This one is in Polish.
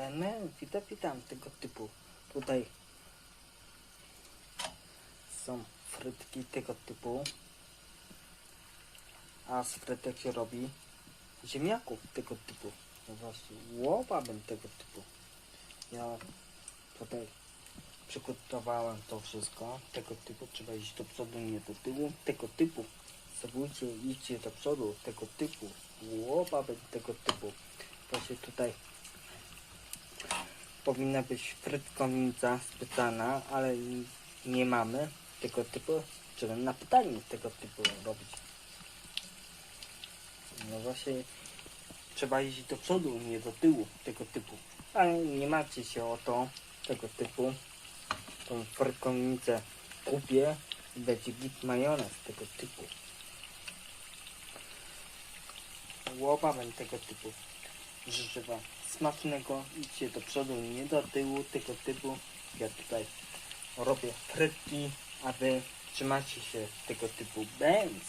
Ben, witam, witam tego typu. Tutaj są frytki tego typu. A z frytek się robi ziemniaków tego typu. No właśnie, tego typu. Ja tutaj przygotowałem to wszystko. Tego typu trzeba iść do przodu, nie do tyłu. Tego typu. Spróbujcie, idźcie do przodu. Tego typu. Łopabem tego typu. Właśnie tutaj powinna być frytkonica specjalna, ale nie mamy tego typu. Trzeba na pytanie tego typu robić. No właśnie trzeba iść do przodu, nie do tyłu tego typu. Ale nie martwcie się o to tego typu. Tą frytkonicę kupię i będzie git majonez tego typu. Łopawem tego typu. Życzę Wam smacznego, idźcie do przodu, nie do tyłu tego typu. Ja tutaj robię frytki, a Wy trzymacie się tego typu bęc.